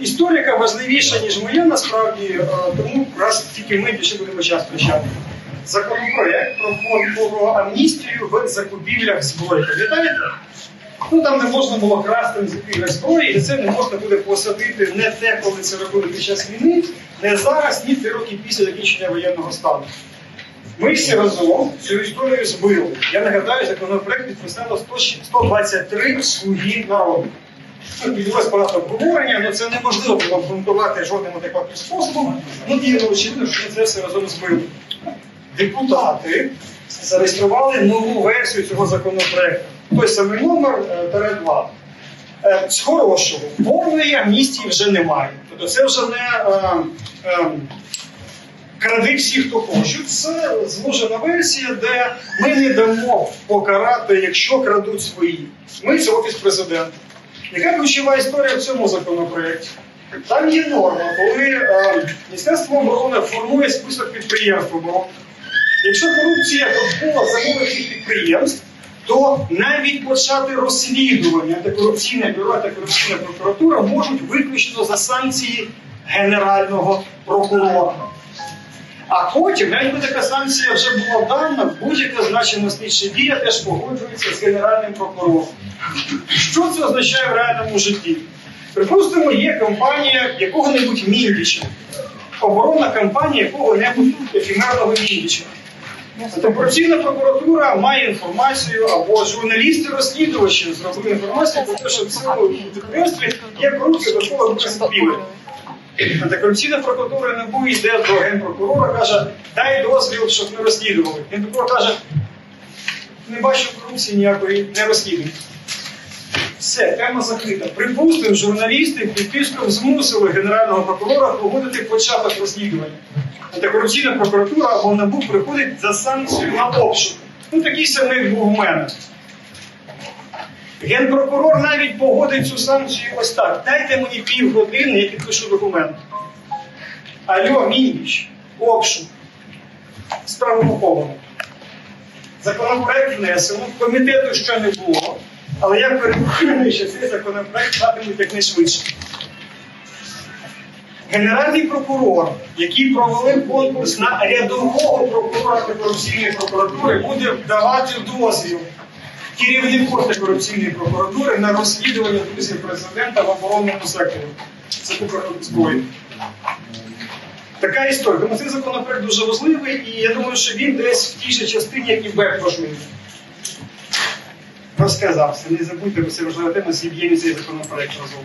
історика важливіша, ніж моя, насправді, е, тому раз тільки ми більше будемо час прощати. Законопроект про фонд про амністію в закупівлях зброї. Пам'ятаєте? Ну там не можна було красти на закупівлях зброї, і це не можна буде посадити не те, коли це робили під час війни, не зараз, ні три роки після закінчення воєнного стану. Ми всі разом цю історію збили. Я нагадаю, законопроект підписало 123 слуги народу. Ну, Відбулось багато обговорення, але це неможливо було обґрунтувати жодним адекватним способом. Ну, дійсно, очевидно, що це все разом збили. Депутати зареєстрували нову версію цього законопроекту. Той самий номер е, тире 2. Е, З хорошого, повної амністії вже немає. Тобто це вже не е, е, кради всі, хто хочуть. Це зложена версія, де ми не дамо покарати, якщо крадуть свої. Ми це офіс президента. Яка ключова історія в цьому законопроекті? Там є норма, коли е, Міністерство оборони формує список підприємств оборони. Якщо корупція довкола замовних підприємств, то навіть почати розслідування антикорупційне бюро, антикорупційна прокуратура можуть виключно за санкції Генерального прокурора. А потім, навіть коли така санкція вже була дана, будь-яка значена слідча дія теж погоджується з Генеральним прокурором. Що це означає в реальному житті? Припустимо, є компанія якого-небудь Міндіча, оборонна компанія якого-небудь ефемерного Міндіча. Антикорупційна прокуратура має інформацію, або журналісти-розслідувачі зробили інформацію про те, що в цьому підприємстві є корупція довкола закупівель. Антикорупційна прокуратура НАБУ йде до генпрокурора, каже, дай дозвіл, щоб ми розслідували. Генпрокурор каже, не бачу корупції ніякої, не розслідуй. Все, тема закрита. Припустимо, журналісти під тиском змусили генерального прокурора погодити початок розслідування. Антикорупційна прокуратура або НАБУ приходить за санкцію на обшук. Ну такий самий був в мене. Генпрокурор навіть погодить цю санкцію ось так. Дайте мені півгодини, я підпишу документ. Альо, Мініч, обшук. Справа похована. Законопроект внесено, комітету ще не було, але я переконаний, що цей законопроект матимуть якнайшвидше. Генеральний прокурор, який провалив конкурс на рядового прокурора антикорупційної прокуратури, буде давати дозвіл керівнику антикорупційної прокуратури на розслідування друзів президента в оборонному секторі. Це зброї. Така історія. Тому цей законопроект дуже важливий, і я думаю, що він десь в тій же частині, як і БЕК важливий. Розказався. Не забудьте, бо це важлива тема, зіб'ємо цей законопроект разом.